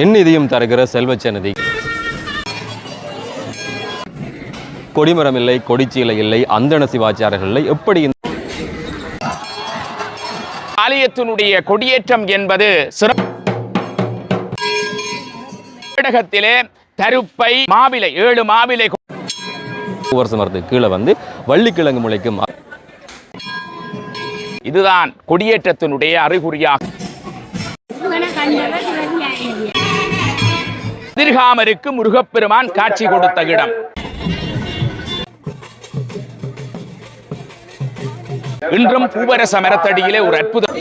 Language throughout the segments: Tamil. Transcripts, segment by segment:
என் நிதியும் தருகிற செல்வச்சன்னதி கொடிமரம் இல்லை கொடிச்சீலை இல்லை அந்தன சிவாச்சாரர்கள் இல்லை எப்படி ஆலயத்தினுடைய கொடியேற்றம் என்பது சிறப்பு தமிழகத்திலே தருப்பை மாவிலை ஏழு மாவிலை வருஷ மரத்துக்கு கீழே வந்து வள்ளிக்கிழங்கு முளைக்கும். இதுதான் கொடியேற்றத்தினுடைய அறிகுறியாக எதிர்காமருக்கு முருகப்பெருமான் காட்சி கொடுத்த இடம். இன்றும் பூவரச மரத்தடியிலே ஒரு அற்புதம்.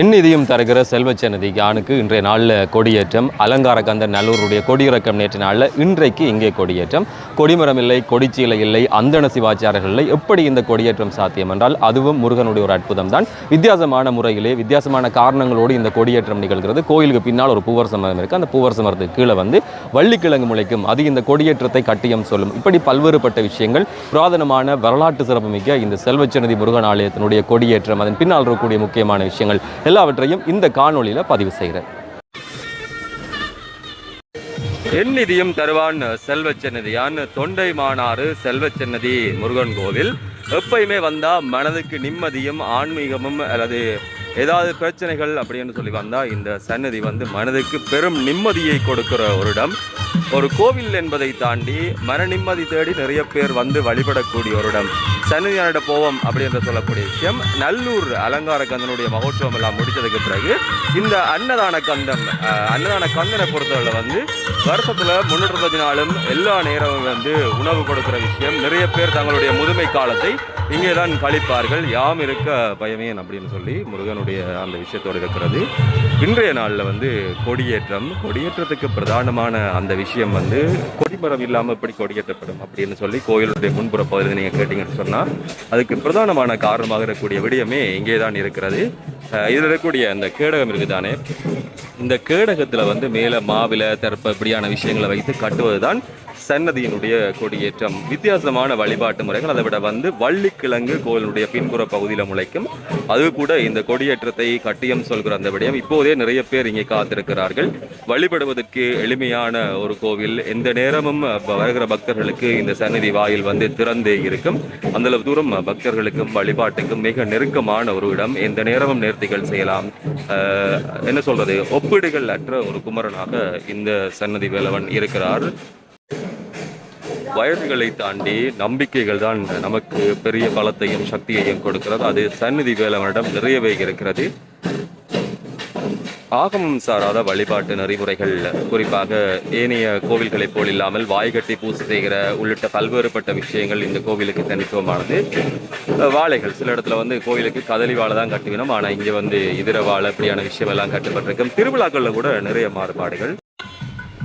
இந்நிதியும் தருகிற செல்வச்சன்னதி யானுக்கு இன்றைய நாளில் கொடியேற்றம். அலங்காரக்கந்த நல்லூருடைய கொடியிறக்கம் நேற்று நாளில் இன்றைக்கு இங்கே கொடியேற்றம். கொடிமரம் இல்லை கொடிச்சீலை இல்லை அந்தன சிவாச்சாரர்கள் இல்லை. எப்படி இந்த கொடியேற்றம் சாத்தியம் என்றால் அதுவும் முருகனுடைய ஒரு அற்புதம் தான் வித்தியாசமான முறையிலே வித்தியாசமான காரணங்களோடு இந்த கொடியேற்றம் நிகழ்கிறது. கோயிலுக்கு பின்னால் ஒரு பூவரச மரம் இருக்குது அந்த பூவரச மரத்துக்கு கீழே வந்து வள்ளிக்கிழங்கு முளைக்கும். அது இந்த கொடியேற்றத்தை கட்டியம் சொல்லும். இப்படி பல்வேறுபட்ட விஷயங்கள் புராதனமான வரலாற்று சிறப்புமிக்க இந்த செல்வச்சநதி முருகன் ஆலயத்தினுடைய கொடியேற்றம் அதன் பின்னால் இருக்கக்கூடிய முக்கியமான விஷயங்கள் எல்லாவற்றையும் இந்த காணொலியில் பதிவு செய்கிறேன். என் நிதியும் தருவான் செல்வச்சன்னதியான் தொண்டை மானாறு செல்வச்சன்னதி முருகன் கோவில். எப்பயுமே வந்தால் மனதுக்கு நிம்மதியும் ஆன்மீகமும் அல்லது ஏதாவது பிரச்சனைகள் அப்படின்னு சொல்லி வந்தால் இந்த சன்னதி வந்து மனதுக்கு பெரும் நிம்மதியை கொடுக்கிற ஒரு இடம். ஒரு கோவில் என்பதை தாண்டி மன நிம்மதி தேடி நிறைய பேர் வந்து வழிபடக்கூடிய ஒரு இடம். சன்னதியானிட போவோம் அப்படின்ற சொல்லக்கூடிய விஷயம். நல்லூர் அலங்கார கந்தனுடைய மகோத்சவம் எல்லாம் முடித்ததுக்கு பிறகு இந்த அன்னதான கந்தம் அன்னதான கந்தனை பொறுத்தவரை வந்து வருஷத்தில் முன்னூற்றி நாளும் எல்லா நேரமும் வந்து உணவு கொடுக்கிற விஷயம். நிறைய பேர் தங்களுடைய முதுமை காலத்தை இங்கே தான் கழிப்பார்கள். யாம் இருக்க பயமேன் அப்படின்னு சொல்லி முருகனுடைய அந்த விஷயத்தோடு இருக்கிறது. இன்றைய நாளில் வந்து கொடியேற்றம் கொடியேற்றத்துக்கு பிரதானமான அந்த விஷயம் வந்து கொடிமரம் இல்லாமல் எப்படி கொடியேற்றப்படும் அப்படின்னு சொல்லி கோயிலுடைய முன்புற பகுதியில் நீங்கள் கேட்டிங்கன்னு சொன்னால் அதுக்கு பிரதானமான காரணமாக இருக்கக்கூடிய விடயமே இங்கே தான் இருக்கிறது. இதில் இருக்கக்கூடிய அந்த கேடகம் இருக்குதானே? இந்த கேடகத்தில் வந்து மேலே மாவில தர்ப்ப இப்படியான விஷயங்களை வைத்து கட்டுவது தான் சன்னதியினுடைய கொடியேற்றம் வித்தியாசமான வழிபாட்டு முறைகள் அதை விட வந்து வள்ளிக்கிழங்கு கோயிலுடைய பின்புற பகுதியில் முளைக்கும். அது கூட இந்த கொடியேற்றத்தை கட்டியம் சொல்கிற அந்த விடயம். இப்போதே நிறைய பேர் இங்கே காத்திருக்கிறார்கள். வழிபடுவதற்கு எளிமையான ஒரு கோவில். எந்த நேரமும் வருகிற பக்தர்களுக்கு இந்த சன்னதி வாயில் வந்து திறந்தே இருக்கும். அந்தளவு தூரம் பக்தர்களுக்கும் வழிபாட்டுக்கும் மிக நெருக்கமான ஒரு இடம். எந்த நேரமும் நேர்த்திகள் செய்யலாம். என்ன சொல்றது? ஒப்பீடுகள் அற்ற ஒரு குமரனாக இந்த சன்னதி வேலவன் இருக்கிறார். வயதுகளை தாண்டி நம்பிக்கைகள் தான் நமக்கு பெரிய பலத்தையும் சக்தியையும் கொடுக்கிறது. அது சந்நிதி வேலவனிடம் நிறையவே இருக்கிறது. ஆகமம் சாராத வழிபாட்டு நெறிமுறைகள் குறிப்பாக ஏனைய கோவில்களைப் போல் இல்லாமல் வாய்கட்டி பூசை செய்கிற உள்ளிட்ட பல்வேறுபட்ட விஷயங்கள் இந்த கோவிலுக்கு தனித்துவமானது. வாழைகள் சில இடத்துல வந்து கோவிலுக்கு கதலி வாழை தான் கட்டுவினோம் ஆனால் இங்கே வந்து இதர வாழை இப்படியான விஷயம் எல்லாம் கட்டுப்பட்டிருக்கும். திருவிழாக்களில் கூட நிறைய மாறுபாடுகள்.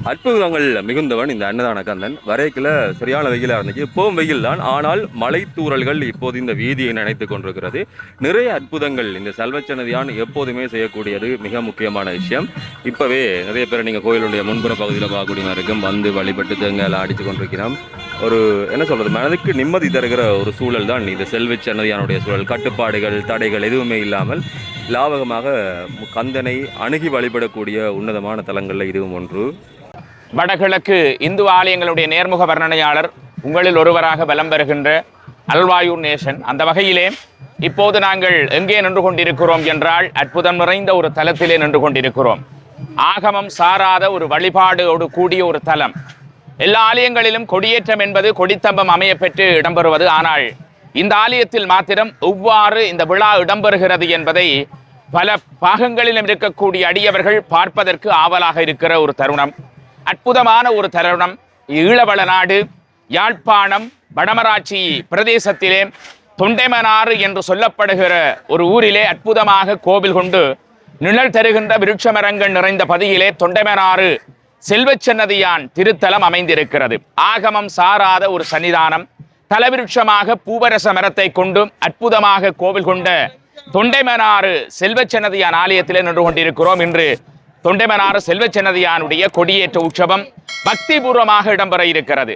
அற்புதங்கள் மிகுந்தவன் இந்த அன்னதான கந்தன் வரைக்கில் சரியான வெயிலாக இருந்துச்சு. இப்போவும் வெயில் தான். ஆனால் மலை தூறல்கள் இப்போது இந்த வீதியை நினைத்து கொண்டிருக்கிறது. நிறைய அற்புதங்கள் இந்த செல்வச்சனதியான் எப்போதுமே செய்யக்கூடியது மிக முக்கியமான விஷயம். இப்போவே நிறைய பேர் நீங்கள் கோயிலுடைய முன்புற பகுதியில் பார்க்கக்கூடிய இருக்கும். வந்து வழிபட்டு தேங்காயில் அடித்து கொண்டிருக்கிறோம். ஒரு என்ன சொல்கிறது மனதுக்கு நிம்மதி தருகிற ஒரு சூழல் தான் இந்த செல்வச்சன்னதியானுடைய சூழல். கட்டுப்பாடுகள் தடைகள் எதுவுமே இல்லாமல் லாவகமாக கந்தனை அணுகி வழிபடக்கூடிய உன்னதமான தலங்களில் இதுவும் ஒன்று. வடகிழக்கு இந்து ஆலயங்களுடைய நேர்முக வர்ணனையாளர் உங்களில் ஒருவராக பலம் பெறுகின்ற அல்வாயூர் நேஷன் அந்த வகையிலே இப்போது நாங்கள் எங்கே நின்று கொண்டிருக்கிறோம் என்றால் அற்புதம் நிறைந்த ஒரு தலத்திலே நின்று கொண்டிருக்கிறோம். ஆகமம் சாராத ஒரு வழிபாடோடு கூடிய ஒரு தலம். எல்லா ஆலயங்களிலும் கொடியேற்றம் என்பது கொடித்தம்பம் அமையப்பெற்று இடம்பெறுவது. ஆனால் இந்த ஆலயத்தில் மாத்திரம் எவ்வாறு இந்த விழா இடம்பெறுகிறது என்பதை பல பாகங்களிலும் இருக்கக்கூடிய அடியவர்கள் பார்ப்பதற்கு ஆவலாக இருக்கிற ஒரு தருணம். அற்புதமான ஒரு தருணம். ஈழவள நாடு யாழ்ப்பாணம் வடமராட்சி பிரதேசத்திலே தொண்டைமனாறு என்று சொல்லப்படுகிற ஒரு ஊரிலே அற்புதமாக கோவில் கொண்டு நிழல் தருகின்ற விருட்ச மரங்கள் நிறைந்த பதியிலே தொண்டைமனாறு செல்வச்சன்னதியான் திருத்தலம் அமைந்திருக்கிறது. ஆகமம் சாராத ஒரு சன்னிதானம். தலவிருட்சமாக பூவரச மரத்தை கொண்டும் அற்புதமாக கோவில் கொண்ட தொண்டைமனாறு செல்வச்சன்னதியான் ஆலயத்திலே நின்று கொண்டிருக்கிறோம். இன்று தொண்டைமனாறு செல்வச்சன்னதியானுடைய கொடியேற்ற உற்சவம் பக்திபூர்வமாக இடம்பெற இருக்கிறது.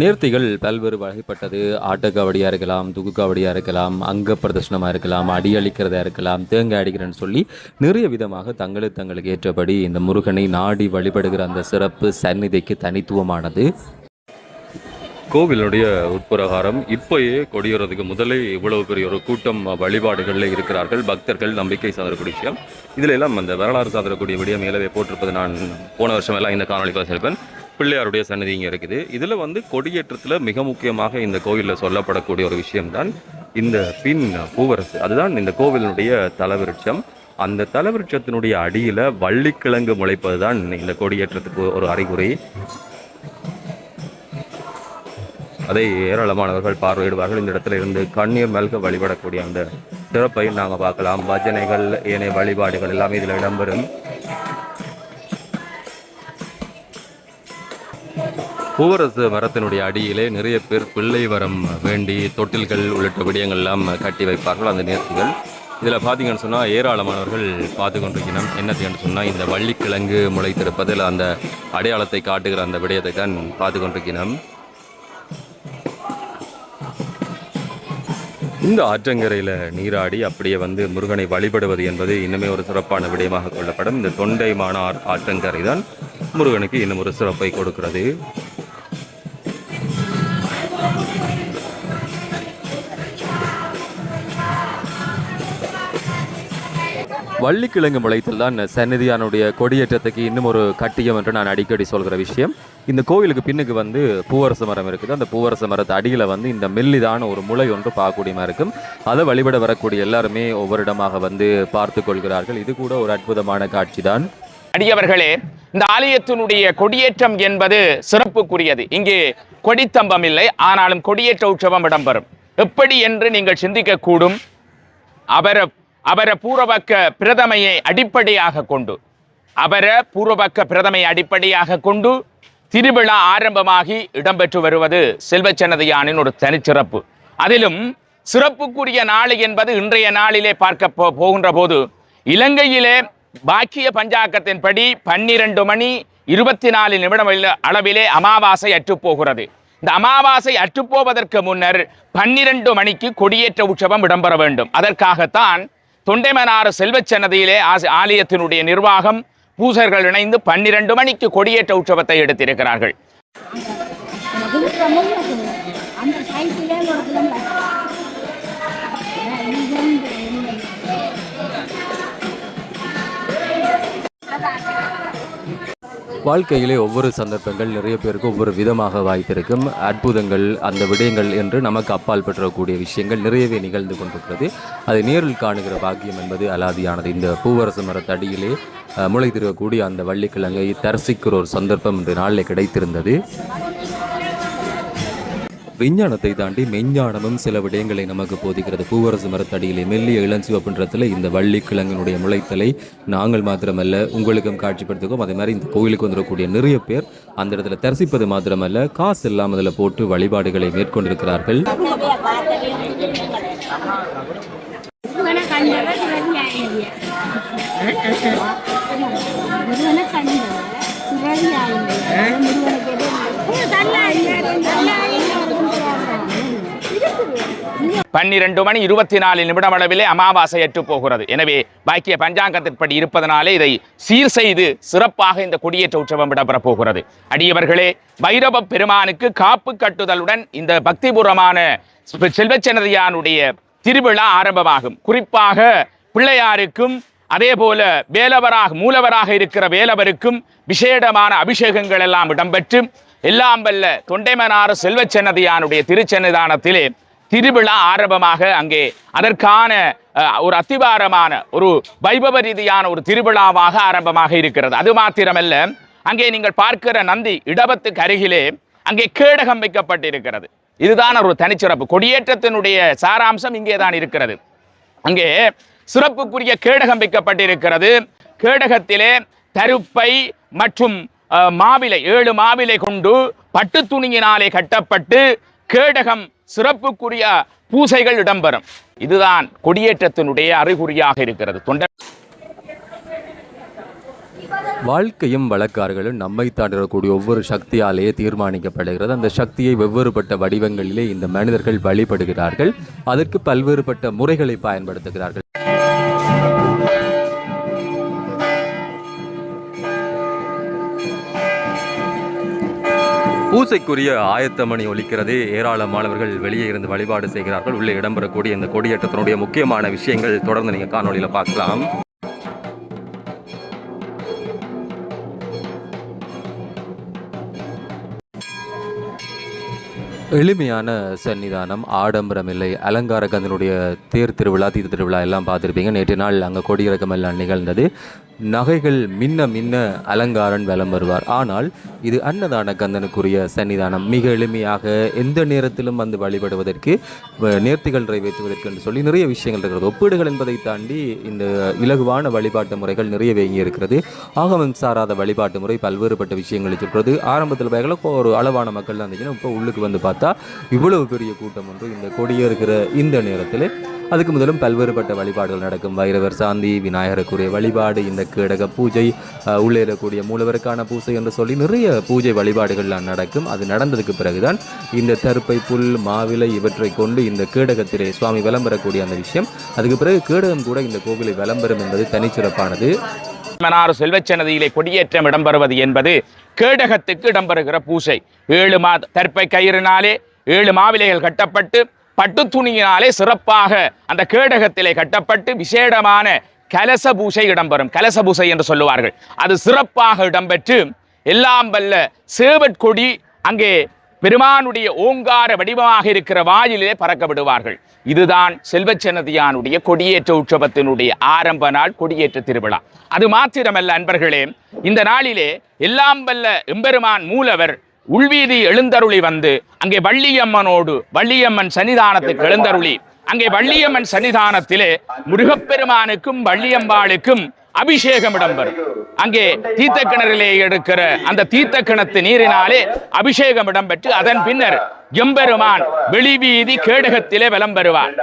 நேர்த்திகள் பல்வேறு வகைப்பட்டது. ஆட்டக்காவடியாக இருக்கலாம் துகுக்காவடியாக இருக்கலாம் அங்க பிரதர்ஷனமாக இருக்கலாம் அடி அளிக்கிறதா இருக்கலாம் தேங்காய் அடிக்கிறேன்னு சொல்லி நிறைய விதமாக தங்களுக்கு தங்களுக்கு ஏற்றபடி இந்த முருகனை நாடி வழிபடுகிற அந்த சிறப்பு சந்நிதிக்கு தனித்துவமானது. கோவிலுடைய உட்பிரகாரம் இப்போயே கொடியறதுக்கு முதலே இவ்வளவு பெரிய ஒரு கூட்டம் வழிபாடுகளில் இருக்கிறார்கள். பக்தர்கள் நம்பிக்கை சாதரக்கூடிய விஷயம். இதில் எல்லாம் அந்த வரலாறு சாதரக்கூடிய விடிய மேலவே போட்டிருப்பது நான் போன வருஷம் எல்லாம் இந்த காணொலி பேசியிருப்பேன் பிள்ளையாருடைய சன்னதி இங்கே இருக்குது. இதில் வந்து கொடியேற்றத்தில் மிக முக்கியமாக இந்த கோவிலில் சொல்லப்படக்கூடிய ஒரு விஷயம்தான் இந்த பின் பூவரசு. அதுதான் இந்த கோவிலினுடைய தலவிருட்சம். அந்த தலவிருட்சத்தினுடைய அடியில் வள்ளிக்கிழங்கு முளைப்பது தான் இந்த கொடியேற்றத்துக்கு ஒரு அறிகுறி. அதை ஏராளமானவர்கள் பார்வையிடுவார்கள். இந்த இடத்துல இருந்து கண்ணீர் மல்க வழிபடக்கூடிய அந்த சிறப்பை நாங்கள் பார்க்கலாம். பஜனைகள் ஏனைய வழிபாடுகள் எல்லாமே இதில் இடம்பெறும். பூவரசு மரத்தினுடைய அடியிலே நிறைய பேர் பிள்ளை வரம் வேண்டி தொட்டில்கள் உள்ளிட்ட விடயங்கள்லாம் கட்டி வைப்பார்கள். அந்த நேர்த்திகள் இதில் பார்த்தீங்கன்னு சொன்னால் ஏராளமானவர்கள் பார்த்து கொண்டிருக்கணும் என்னத்தைன்னு சொன்னால் இந்த வள்ளிக்கிழங்கு முளைத்திருப்பதில் அந்த அடையாளத்தை காட்டுகிற அந்த விடயத்தை தான் பார்த்து கொண்டிருக்கணும் இந்த ஆற்றங்கரையில் நீராடி அப்படியே வந்து முருகனை வழிபடுவது என்பது இன்னுமே ஒரு சிறப்பான விடயமாக கொள்ளப்படும். இந்த தொண்டை மானார் ஆற்றங்கரை தான் முருகனுக்கு இன்னும் ஒரு சிறப்பை கொடுக்கிறது. வள்ளிக்கிழங்கு முளைத்தல் தான் சந்நிதியானுடைய கொடியேற்றத்துக்கு இன்னும் ஒரு கட்டியம் என்று நான் அடிக்கடி சொல்கிற விஷயம். இந்த கோவிலுக்கு பின்னுக்கு வந்து பூவரச மரம் இருக்குது. அந்த பூவரச மரத்து அடியில் வந்து இந்த மெல்லிதான ஒரு முளை ஒன்று பார்க்கக்கூடியமா இருக்கும். அதை வழிபட வரக்கூடிய எல்லாருமே ஒவ்வொரு இடமாக வந்து பார்த்து கொள்கிறார்கள். இது கூட ஒரு அற்புதமான காட்சி தான். அடியவர்களே இந்த ஆலயத்தினுடைய கொடியேற்றம் என்பது சிறப்புக்குரியது. இங்கே கொடித்தம்பம் இல்லை ஆனாலும் கொடியேற்ற உற்சவம் இடம்பெறும். எப்படி என்று நீங்கள் சிந்திக்கக்கூடும். அவர அவர பூர்வபக்க பிரதமையை அடிப்படையாக கொண்டு அவர பூர்வபக்க பிரதமையை அடிப்படையாக கொண்டு திருவிழா ஆரம்பமாகி இடம்பெற்று வருவது செல்வச்சன்னதியானின் ஒரு தனிச்சிறப்பு. அதிலும் சிறப்புக்குரிய நாள் என்பது இன்றைய நாளிலே பார்க்க போ போகின்ற போது இலங்கையிலே பாக்கிய பஞ்சாக்கத்தின்படி பன்னிரண்டு மணி இருபத்தி நாலு நிமிடம் அளவிலே அமாவாசை அற்றுப்போகிறது இந்த அமாவாசை அற்றுப்போவதற்கு முன்னர் பன்னிரண்டு மணிக்கு கொடியேற்ற உற்சவம் இடம்பெற வேண்டும். அதற்காகத்தான் தொண்டைமனாறு செல்வச்சன்னதியிலே ஆலயத்தினுடைய நிர்வாகம் பூசர்கள் இணைந்து பன்னிரண்டு மணிக்கு கொடியேற்ற உற்சவத்தை எடுத்திருக்கிறார்கள் Thank you. வாழ்க்கையிலே ஒவ்வொரு சந்தர்ப்பங்கள் நிறைய பேருக்கு ஒவ்வொரு விதமாக வாய்ப்பிருக்கும் அற்புதங்கள் அந்த விடயங்கள் என்று நமக்கு அப்பால் பெற்றக்கூடிய விஷயங்கள் நிறையவே நிகழ்ந்து கொண்டிருக்கிறது. அதை நேரில் காணுகிற பாக்கியம் என்பது அலாதியானது. இந்த பூவரசு மரத்தடியிலே முளைத்திருக்கக்கூடிய அந்த வள்ளிக்கிழங்கை தரிசிக்கிற ஒரு சந்தர்ப்பம் இன்று நாளில் கிடைத்திருந்தது. விஞ்ஞானத்தை தாண்டி மெஞ்ஞானமும் சில விடயங்களை நமக்கு போதிக்கிறது. பூவரசு மரத்தடியிலே மெல்லிய இளஞ்சிவப்புன்றத்தில் இந்த வள்ளிக்கிழங்கினுடைய முளைத்தலை. நாங்கள் மாத்திரமல்ல உங்களுக்கும் காட்சிப்படுத்துவோம் அதே மாதிரி இந்த கோயிலுக்கு வந்துடக்கூடிய நிறைய பேர் அந்த இடத்துல தரிசிப்பது மாத்திரமல்ல காசு இல்லாமல் அதில் போட்டு வழிபாடுகளை மேற்கொண்டிருக்கிறார்கள். முருகனை கண்டவர் பன்னிரண்டு மணி இருபத்தி நாலு நிமிடம் அளவிலே அமாவாசை எட்டு போகிறது எனவே பாக்கிய பஞ்சாங்கத்தின்படி இருப்பதனாலே இதை சீர் செய்து சிறப்பாக இந்த கொடியேற்ற உற்சவம் விடப்பெறப்போகிறது அடியவர்களே பைரவ பெருமானுக்கு காப்பு கட்டுதலுடன் இந்த பக்திபூர்வமான செல்வச்சனதியானுடைய திருவிழா ஆரம்பமாகும். குறிப்பாக பிள்ளையாருக்கும் அதே போல வேலவராக மூலவராக இருக்கிற வேலவருக்கும் விசேடமான அபிஷேகங்கள் எல்லாம் இடம்பெற்று எல்லாம் வல்ல தொண்டைமனாறு செல்வச்சன்னதியானுடைய திருச்சன்னிதானத்திலே திருவிழா ஆரம்பமாக அங்கே அதற்கான ஒரு அத்திவாரமான ஒரு வைபவ ரீதியான ஒரு திருவிழாவாக ஆரம்பமாக இருக்கிறது. அது மாத்திரமல்ல அங்கே நீங்கள் பார்க்கிற நந்தி இடபத்துக்கு அருகிலே அங்கே கேடகம் வைக்கப்பட்டிருக்கிறது. இதுதான் ஒரு தனிச்சிறப்பு. கொடியேற்றத்தினுடைய சாராம்சம் இங்கே தான் இருக்கிறது. அங்கே சிறப்புக்குரிய கேடகம் வைக்கப்பட்டிருக்கிறது. கேடகத்திலே தருப்பை மற்றும் மாவிலை ஏழு மாவிலை கொண்டு பட்டு துணியினாலே கட்டப்பட்டு கேடகம் சிறப்புக்குரிய பூசைகள் இடம்பெறும். இதுதான் கொடியேற்றத்தினுடைய அறிகுறியாக இருக்கிறது. தொண்டர் வாழ்க்கையும் வழக்காறுகளும் நம்மை தாண்டக்கூடிய ஒவ்வொரு சக்தியாலேயே தீர்மானிக்கப்படுகிறது. அந்த சக்தியை வெவ்வேறுபட்ட வடிவங்களிலே இந்த மனிதர்கள் வழிபடுகிறார்கள். அதற்கு பல்வேறுபட்ட முறைகளை பயன்படுத்துகிறார்கள். பூசைக்குரிய ஆயத்தமணி ஒலிக்கிறது ஏராளமானவர்கள் வெளியே இருந்து வழிபாடு செய்கிறார்கள். உள்ளே இடம்பெறக்கூடிய இந்த கொடியேற்றத்தினுடைய முக்கியமான விஷயங்கள் தொடர்ந்து நீங்கள் காணொலியில் பார்க்கலாம். எளிமையான சன்னிதானம் ஆடம்பரமில்லை அலங்கார கந்தனுடைய தேர் திருவிழா தீர்த்த திருவிழா எல்லாம் பார்த்துருப்பீங்க. நேற்று நாள் அங்கே கொடியிறக்கம் எல்லாம் நிகழ்ந்தது. நகைகள் மின்ன மின்ன அலங்காரன் வலம் வருவார். ஆனால் இது அன்னதான கந்தனுக்குரிய சன்னிதானம் மிக எளிமையாக எந்த நேரத்திலும் வந்து வழிபடுவதற்கு வ- நேர்த்திகள் நிறைவேற்றுவதற்கு என்று சொல்லி நிறைய விஷயங்கள் இருக்கிறது. ஒப்பீடுகள் என்பதை தாண்டி இந்த இலகுவான வழிபாட்டு முறைகள் நிறைய வேங்கி இருக்கிறது. ஆகமம் சாராத வழிபாட்டு முறை பல்வேறுபட்ட விஷயங்களை இருக்கிறது ஆரம்பத்தில் பயங்கள ஒரு அளவான மக்கள் தான் இருந்துச்சுன்னா இப்போ உள்ளுக்கு வந்து பார்த்தா இவ்வளவு பெரிய கூட்டம் ஒன்று இந்த கொடியே இருக்கிற இந்த நேரத்தில். அதுக்கு முதலும் பல்வேறுபட்ட வழிபாடுகள் நடக்கும். வைரவர் சாந்தி விநாயகருக்குரிய வழிபாடு இந்த கேடக பூஜை உள்ளே இருக்கக்கூடிய மூலவருக்கான பூஜை என்று சொல்லி நிறைய பூஜை வழிபாடுகள்லாம் நடக்கும். அது நடந்ததுக்கு பிறகுதான் இந்த தருப்பை புல் மாவிலை இவற்றை கொண்டு இந்த கேடகத்திலே சுவாமி விளம்பரக்கூடிய அந்த விஷயம். அதுக்கு பிறகு கேடகம் கூட இந்த கோவிலை விளம்பரம் என்பது தனிச்சிறப்பானது. மனாறு செல்வச்சன்னதியிலே கொடியேற்றம் இடம்பெறுவது என்பது கேடகத்துக்கு இடம்பெறுகிற பூசை. ஏழு மா தற்பை கயிறினாலே ஏழு மாவிலைகள் கட்டப்பட்டு பட்டு துணியினாலே சிறப்பாக அந்த கேடகத்திலே கட்டப்பட்டு விசேடமான கலச பூசை இடம்பெறும். கலச பூசை என்று சொல்லுவார்கள். அது சிறப்பாக இடம்பெற்று எல்லாம் வல்ல சேவற்கொடி அங்கே பெருமானுடைய ஓங்கார வடிவமாக இருக்கிற வாயிலே பறக்க விடுவார்கள். இதுதான் செல்வச்சன்னதியானுடைய கொடியேற்ற உற்சவத்தினுடைய ஆரம்ப நாள் கொடியேற்ற திருவிழா. அது மாத்திரமல்ல அன்பர்களே. இந்த நாளிலே எல்லாம் வல்ல எம்பெருமான் மூலவர் உள்வீதி எழுந்தருளி வந்து அங்கே வள்ளியம்மனோடு வள்ளியம்மன் சன்னிதானத்துக்கு எழுந்தருளி அங்கே வள்ளியம்மன் சன்னிதானத்திலே முருகப்பெருமானுக்கும் வள்ளியம்பாளுக்கும் அபிஷேகம் இடம்பெறும் அங்கே தீர்த்த கிணறிலே எடுக்கிற அந்த தீர்த்த கிணத்து நீரினாலே அபிஷேகம் இடம்பெற்று அதன் பின்னர் எம்பெருமான் வெளிவீதி கேடகத்திலே விளம்பெறுவார்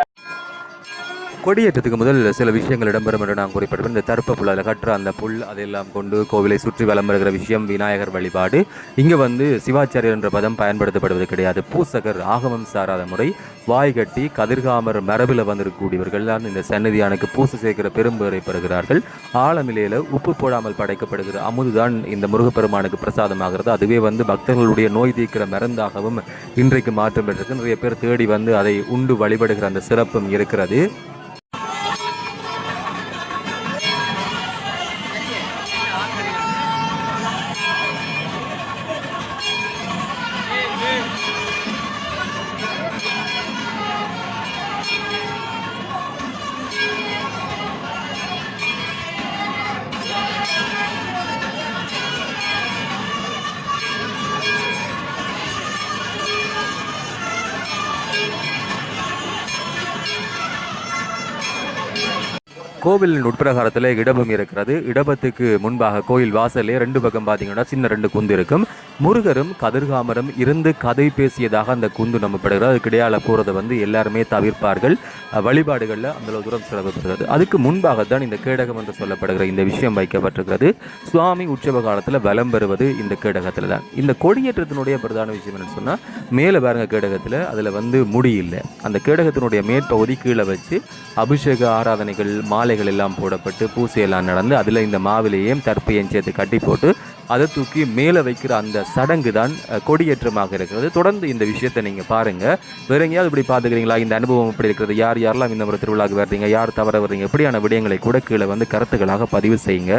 கொடியேற்றத்துக்கு முதல் சில விஷயங்கள் இடம்பெறும் என்று நான் குறிப்பிட்டேன் இந்த தர்ப்ப புல் அதில் கட்டுற அந்த புல் அதெல்லாம் கொண்டு கோவிலை சுற்றி வலம் வருகிற விஷயம் விநாயகர் வழிபாடு. இங்கே வந்து சிவாச்சாரியர் என்ற பதம் பயன்படுத்தப்படுவது கிடையாது. பூசகர் ஆகமம் சாராத முறை வாய் கட்டி கதிர்காமர் மரபில் வந்திருக்கக்கூடியவர்கள் தான் இந்த சன்னதியானுக்கு பூசை சேர்க்கிற பெரும்பேரை பெறுகிறார்கள். ஆழமிலையில் உப்பு போடாமல் படைக்கப்படுகிற அமுதுதான் இந்த முருகப்பெருமானுக்கு பிரசாதமாகிறது. அதுவே வந்து பக்தர்களுடைய நோய் தீர்க்கிற மருந்தாகவும் இன்றைக்கு மாற்றம் பெற்றிருக்கு. நிறைய பேர் தேடி வந்து அதை உண்டு வழிபடுகிற அந்த சிறப்பும் இருக்கிறது. கோவிலின் உட்பிரகாரத்தில் இடபம் இருக்கிறது. இடபத்துக்கு முன்பாக கோயில் வாசலே ரெண்டு பக்கம் பார்த்தீங்கன்னா சின்ன ரெண்டு குந்து இருக்கும். முருகரும் கதிர்காமரும் இருந்து கதை பேசியதாக அந்த குந்து நம்பப்படுகிறது. அதுக்கு இடையால போகிறத வந்து எல்லாருமே தவிர்ப்பார்கள். வழிபாடுகளில் அந்த தூரம் சிறப்புப்படுகிறது அதுக்கு முன்பாகத்தான் இந்த கேடகம் என்று சொல்லப்படுகிற இந்த விஷயம் வைக்கப்பட்டிருக்கிறது. சுவாமி உற்சவ காலத்தில் வலம் பெறுவது இந்த கேடகத்தில் தான் இந்த கொடியேற்றத்தினுடைய பிரதான விஷயம் என்னன்னு சொன்னால் மேலே பாருங்க கேடகத்தில் அதில் வந்து முடி இல்லை. அந்த கேடகத்தினுடைய மேற்பகுதி கீழே வச்சு அபிஷேக ஆராதனைகள் மாலைகள் எல்லாம் போடப்பட்டு பூசையெல்லாம் நடந்து அதில் இந்த மாவிலையும் தற்பையும் சேர்த்து கட்டி போட்டு அதை தூக்கி மேலே வைக்கிற அந்த சடங்கு தான் கொடியேற்றமாக இருக்கிறது. தொடர்ந்து இந்த விஷயத்தை நீங்கள் பாருங்கள் வேறு எங்கேயாவது இப்படி பார்த்துக்கிறீங்களா? இந்த அனுபவம் எப்படி இருக்கிறது? யார் யாரெல்லாம் இந்த முறை திருவிழாவுக்கு வர்றீங்க? யார் தவற வர்றீங்க? எப்படியான விடயங்களை கூட கீழே வந்து கருத்துக்களாக பதிவு செய்யுங்க.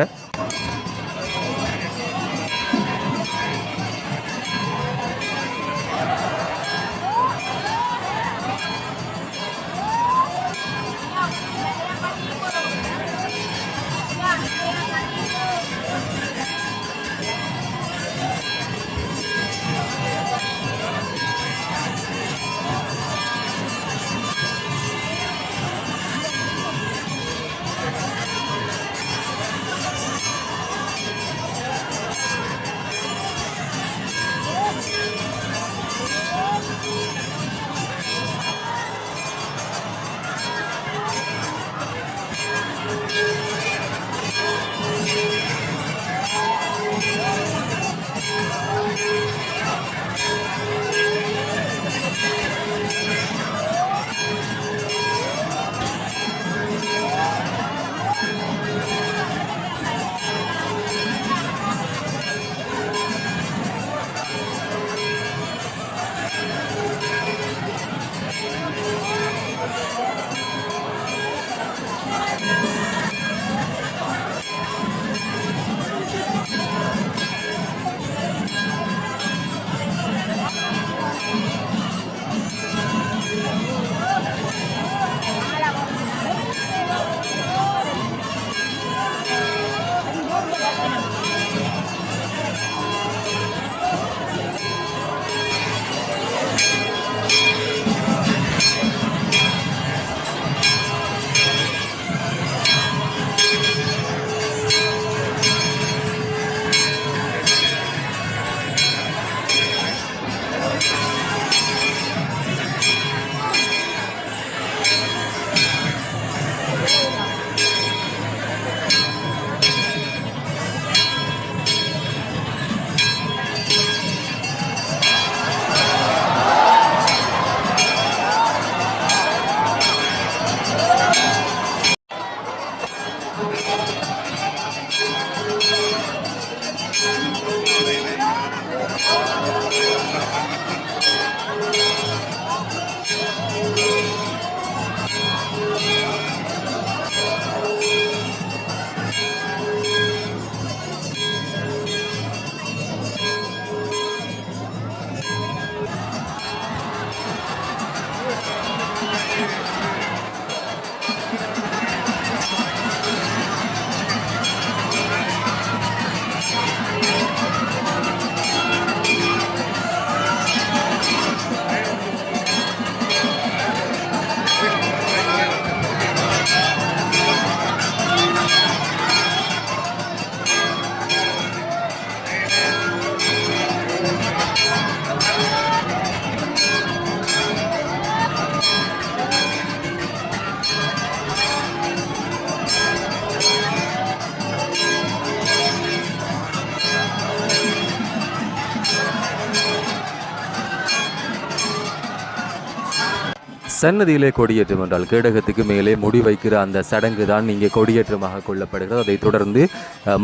சன்னதியிலே கொடியேற்றம் என்றால் கேடகத்துக்கு மேலே முடி வைக்கிற அந்த சடங்கு தான் இங்கே கொடியேற்றமாக கொள்ளப்படுகிறது. அதைத் தொடர்ந்து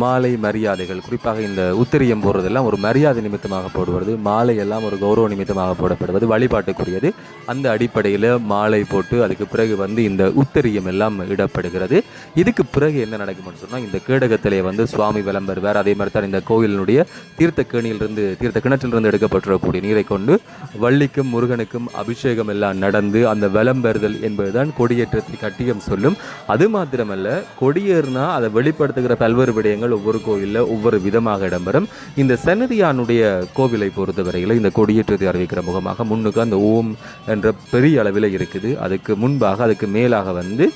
மாலை மரியாதைகள் குறிப்பாக இந்த உத்திரியம் போடுறதெல்லாம் ஒரு மரியாதை நிமித்தமாக போடுவது மாலை எல்லாம் ஒரு கௌரவ நிமித்தமாக போடப்படுவது வழிபாட்டுக்குரியது. அந்த அடிப்படையில் மாலை போட்டு அதுக்கு பிறகு வந்து இந்த உத்தரியம் எல்லாம் இடப்படுகிறது. இதுக்கு பிறகு என்ன நடக்கும்னு சொன்னால் இந்த கேடகத்திலே வந்து சுவாமி விளம்பருவார். அதே மாதிரி தான் இந்த கோயிலினுடைய தீர்த்த கேணியிலிருந்து தீர்த்த கிணற்றிலிருந்து எடுக்கப்பட்டிருக்கக்கூடிய நீரை கொண்டு வள்ளிக்கும் முருகனுக்கும் அபிஷேகம் எல்லாம் நடந்து அந்த வலம் பெறுதல் என்பதுதான் கொடியேற்றத்தை கட்டியம் சொல்லும். அது மாத்திரமல்ல கொடியேறினா அதை வெளிப்படுத்துகிற பல்வேறு விடயங்கள் ஒவ்வொரு கோயிலில் ஒவ்வொரு விதமாக இடம்பெறும். இந்த சன்னதியானுடைய கோவிலை பொறுத்தவரையில் இந்த கொடியேற்றத்தை அறிவிக்கிற முகமாக முன்னுக்கு அந்த ஓம் என்ற பெரிய அளவில் இருக்குது. அதுக்கு முன்பாக அதுக்கு மேலாக வந்து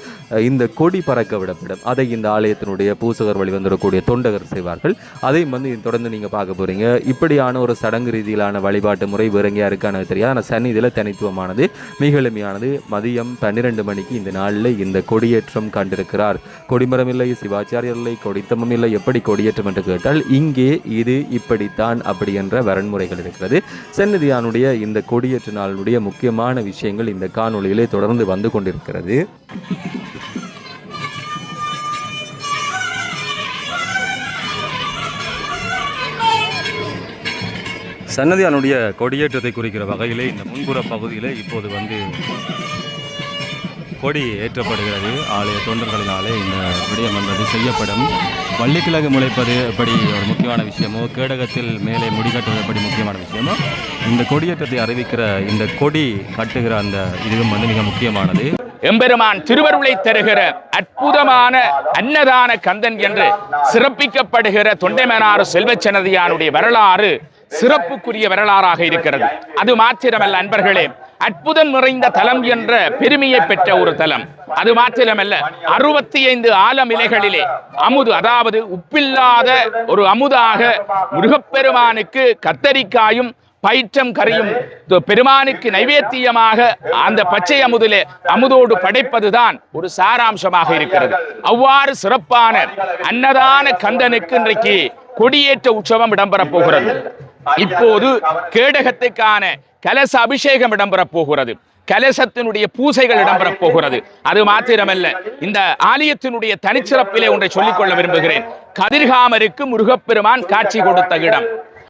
இந்த கொடி பறக்க விடப்படும். அதை இந்த ஆலயத்தினுடைய பூசகர் வழி வந்துடக்கூடிய தொண்டகர் செய்வார்கள். அதையும் வந்து தொடர்ந்து நீங்கள் பார்க்க போகிறீங்க இப்படியான ஒரு சடங்கு ரீதியிலான வழிபாட்டு முறை வேறு எங்கேயா இருக்கானது தெரியாது. ஆனால் சன்னிதியில் தனித்துவமானது மிக எளிமையானது. மதியம் பன்னிரண்டு மணிக்கு இந்த நாளில் இந்த கொடியேற்றம் கண்டிருக்கிறார். கொடிமரம் இல்லை சிவாச்சாரியர் இல்லை கொடித்தமம் இல்லை எப்படி கொடியேற்றம் என்று கேட்டால் இங்கே இது இப்படித்தான் அப்படி என்ற வரன்முறைகள் இருக்கிறது. சந்நிதியானுடைய இந்த கொடியேற்ற நாளுடைய முக்கியமான விஷயங்கள் இந்த காணொளியிலே தொடர்ந்து வந்து கொண்டிருக்கிறது. சன்னதியானுடைய கொடியேற்றத்தை குறிக்கிற வகையிலே இந்த முன்புற பகுதியிலே இப்போது வந்து கொடி ஏற்றப்படுகிறது. ஆலய தொண்டர்களினாலே இந்த விடயம் என்பது செய்யப்படும். வள்ளிக்கிழங்கு முளைப்பது எப்படி ஒரு முக்கியமான விஷயமோ கேடகத்தில் மேலே முடிகட்டுவது எப்படி முக்கியமான விஷயமோ இந்த கொடியேற்றத்தை அறிவிக்கிற இந்த கொடி கட்டுகிற அந்த இதுவும் வந்து மிக முக்கியமானது. எம்பெருமான் திருவருளை தருகிற அற்புதமான அன்னதான கந்தன் என்று சிறப்பிக்கப்படுகிற தொண்டைமனாறு செல்வச்சனதியானுடைய வரலாறு சிறப்புக்குரிய வரலாறாக இருக்கிறது. அது மாத்திரமல்ல அன்பர்களே அற்புதம் நிறைந்த தலம் என்ற பெருமையை பெற்ற ஒரு தலம். அது மாத்திரமல்ல அறுபத்தி ஐந்து ஆலமிலைகளிலே அமுது அதாவது உப்பில்லாத ஒரு அமுதாக முருகப்பெருமானுக்கு கத்தரிக்காயும் பயிற்றம் கரையும் பெருமானுக்கு நைவேத்தியமாக அந்த பச்சை அமுதிலே அமுதோடு படைப்பதுதான் ஒரு சாராம்சமாக இருக்கிறது. அவ்வாறு சிறப்பான அன்னதான கந்தனுக்கு இன்றைக்கு கொடியேற்ற உற்சவம் இடம்பெறப் போகிறது. இப்போது கேடகத்துக்கான கலச அபிஷேகம் இடம்பெறப் போகிறது. கலசத்தினுடைய பூசைகள் இடம்பெறப் போகிறது. அது மாத்திரமல்ல இந்த ஆலயத்தினுடைய தனிச்சிறப்பிலே ஒன்றை சொல்லிக்கொள்ள விரும்புகிறேன். கதிர்காமருக்கு முருகப்பெருமான் காட்சி கொடுத்த இடம்.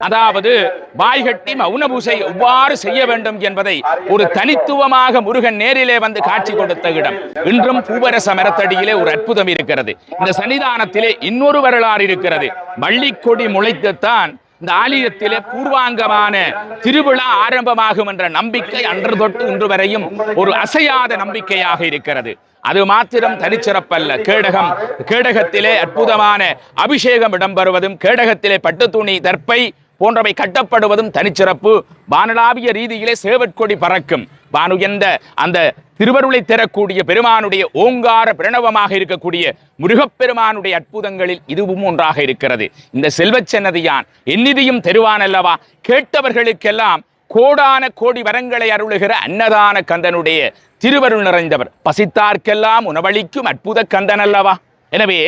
அதாவது வாய்கட்டி மௌன பூசை எவ்வாறு செய்ய வேண்டும் என்பதை ஒரு தனித்துவமாக முருகன் நேரிலே வந்து காட்சி கொடுத்த இடம். இன்றும் பூவரச மரத்தடியிலே ஒரு அற்புதம் இருக்கிறது. இந்த சன்னிதானத்திலே இன்னொரு வரலாறு இருக்கிறது. வள்ளிக்கொடி முளைத்துத்தான் இந்த ஆலயத்திலே பூர்வாங்கமான திருவிழா ஆரம்பமாகும் என்ற நம்பிக்கை அன்று தொட்டு இன்று வரையும் ஒரு அசையாத நம்பிக்கையாக இருக்கிறது. அது மாத்திரம் தனிச்சிறப்பல்ல. கேடகம் கேடகத்திலே அற்புதமான அபிஷேகம் இடம்பெறுவதும் கேடகத்திலே பட்டு துணி தற்பை போன்றவை கட்டப்படுவதும் தனிச்சிறப்பு. வானளாவிய ரீதியிலே சேவற்கொடி பறக்கும். வானுயர்ந்த அந்த திருவருளை தரக்கூடிய பெருமானுடைய ஓங்கார பிரணவமாக இருக்கக்கூடிய முருகப்பெருமானுடைய அற்புதங்களில் இதுவும் ஒன்றாக இருக்கிறது. இந்த செல்வச்சன்னதியான் எந்நிதியும் தெருவான் அல்லவா? கேட்டவர்களுக்கெல்லாம் கோடான கோடி வரங்களை அருளுகிற அன்னதான கந்தனுடைய திருவருள் நிறைந்தவர். பசித்தார்க்கெல்லாம் உணவளிக்கும் அற்புத கந்தன் அல்லவா? எனவே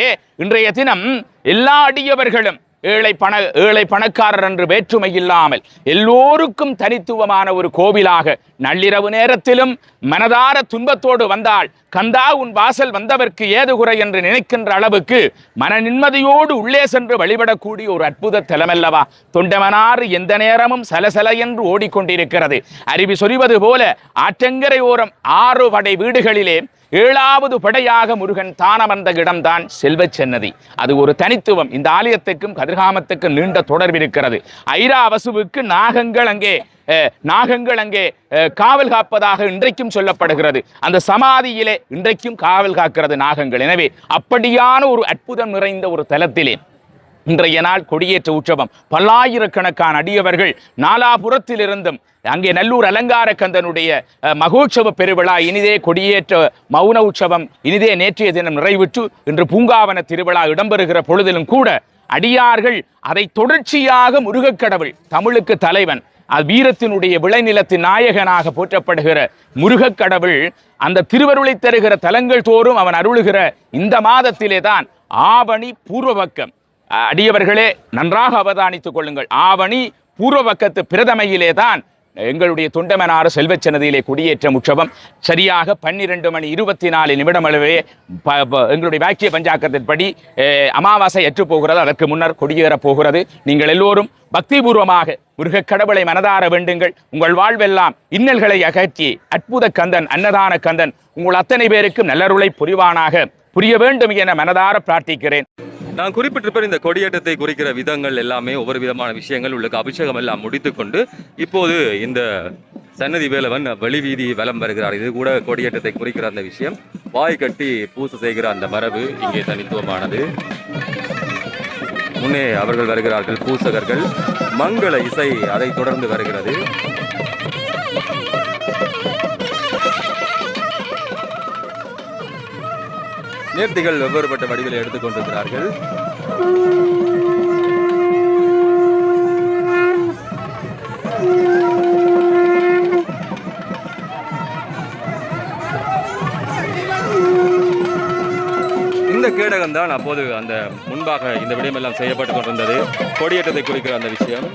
இன்றைய தினம் எல்லா அடியவர்களும் ஏழை பண ஏழை பணக்காரர் என்று வேற்றுமை இல்லாமல் எல்லோருக்கும் தனித்துவமான ஒரு கோவிலாக நள்ளிரவு நேரத்திலும் மனதார துன்பத்தோடு வந்தால் கந்தா உன் வாசல் வந்தவர்க்கு ஏது குறை என்று நினைக்கின்ற அளவுக்கு மன நிம்மதியோடு உள்ளே சென்று வழிபடக்கூடிய ஒரு அற்புத தலமல்லவா. தொண்டமனாறு எந்த நேரமும் சலசல என்று ஓடிக்கொண்டிருக்கிறது. அருவி சொறிவது போல ஆற்றங்கரை ஓரம் ஆறு படை வீடுகளிலே ஏழாவது படையாக முருகன் தானமர்ந்த இடம்தான் செல்வச் சென்னதி. அது ஒரு தனித்துவம். இந்த ஆலயத்துக்கும் கதிர்காமத்துக்கும் நீண்ட தொடர்பு இருக்கிறது ஐராவசுவுக்கு நாகங்கள் அங்கே நாகங்கள் அங்கே அஹ், காவல் காப்பதாக இன்றைக்கும் சொல்லப்படுகிறது. அந்த சமாதியிலே இன்றைக்கும் காவல் காக்கிறது நாகங்கள். எனவே அப்படியான ஒரு அற்புதம் நிறைந்த ஒரு தலத்திலே இன்றைய நாள் கொடியேற்ற உற்சவம். பல்லாயிரக்கணக்கான அடியவர்கள் நாலாபுரத்திலிருந்தும் அங்கே நல்லூர் அலங்கார கந்தனுடைய அஹ், மகோற்சவ பெருவிழா இனிதே கொடியேற்ற மௌன உற்சவம் இனிதே நேற்றைய தினம் நிறைவுற்று இன்று பூங்காவன திருவிழா இடம்பெறுகிற பொழுதிலும் கூட அடியார்கள் அதை தொடர்ச்சியாக முருகக்கடவுள் தமிழுக்கு தலைவன் வீரத்தினுடைய விளைநிலத்தின் நாயகனாக போற்றப்படுகிற முருகக் கடவுள் அந்த திருவருளை தருகிற தலங்கள் தோறும் அவன் அருளுகிற இந்த மாதத்திலே தான் ஆவணி பூர்வபக்கம். அடியவர்களே நன்றாக அவதானித்துக் கொள்ளுங்கள். ஆவணி பூர்வபக்கத்து பிரதமையிலே தான் எங்களுடைய தொண்டமனாறு செல்வச்சன்னதியிலே குடியேற்றம் உற்சவம் சரியாக பன்னிரண்டு மணி இருபத்தி நாலு நிமிடம் அளவே எங்களுடைய வாக்கிய பஞ்சாக்கத்தின்படி அமாவாசை எற்று போகிறது. அதற்கு முன்னர் கொடியேறப் போகிறது. நீங்கள் எல்லோரும் பக்திபூர்வமாக முருகக் கடவுளை மனதார வேண்டுங்கள். உங்கள் வாழ்வெல்லாம் இன்னல்களை அகற்றி அற்புத கந்தன் அன்னதான கந்தன் உங்கள் அத்தனை பேருக்கும் நல்லருளை புரிவானாக. புரிய வேண்டும் என மனதார பிரார்த்திக்கிறேன். நான் குறிப்பிட்டிருப்பேன் இந்த கொடியேற்றத்தை குறிக்கிற விதங்கள் எல்லாமே ஒவ்வொரு விதமான விஷயங்கள் உள்ளுக்கு அபிஷேகம் எல்லாம் முடித்துக்கொண்டு இப்போது இந்த சன்னதி வேலவன் வெளிவீதி வலம் வருகிறார். இது கூட கொடியேற்றத்தை குறிக்கிற அந்த விஷயம். வாய் கட்டி பூசை செய்கிற அந்த மரபு இங்கே தனித்துவமானது. முன்னே அவர்கள் வருகிறார்கள் பூசகர்கள். மங்கள இசை அதை தொடர்ந்து வருகிறது. நேர்த்திகள் வெவ்வேறுபட்ட வடிவில் எடுத்துக்கொண்டிருக்கிறார்கள். இந்த கேடகம் தான் அப்போது அந்த முன்பாக இந்த விடயமெல்லாம் செய்யப்பட்டு கொண்டிருந்தது. கொடியேற்றத்தை குறிக்கிற அந்த விஷயம்.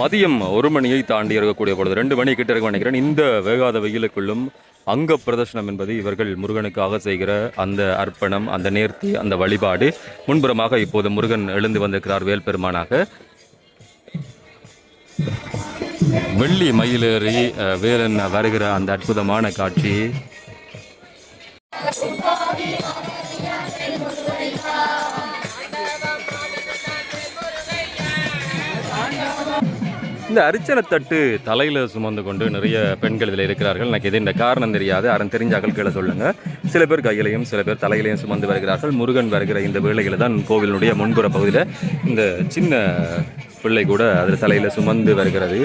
மதியம் ஒரு மணியை தாண்டி இருக்கக்கூடிய பொழுது ரெண்டு மணி கிட்ட இருக்க நினைக்கிறேன். இந்த வேகாத வெயிலுக்குள்ளும் அங்க பிரதர்ஷனம் என்பது இவர்கள் முருகனுக்காக செய்கிற அந்த அர்ப்பணம் அந்த நேர்த்தி அந்த வழிபாடு முன்புறமாக இப்போது முருகன் எழுந்து வந்திருக்கிறார் வேல் பெருமானாக வெள்ளி மயிலேறி வேலன் வருகிற அந்த அற்புதமான காட்சி. இந்த அரிச்சனத்தட்டு தலையில் சுமந்து கொண்டு நிறைய பெண்கள் இதில் இருக்கிறார்கள். எனக்கு எது இந்த காரணம் தெரியாது. அரண் தெரிஞ்சாக்கள் கீழே சொல்லுங்கள் சில பேர் கையிலையும் சில பேர் தலையிலையும் சுமந்து வருகிறார்கள். முருகன் வருகிற இந்த வேளையில தான் கோவிலினுடைய முன்புற பகுதியில் இந்த சின்ன பிள்ளை கூட அதில் தலையில் சுமந்து வருகிறது.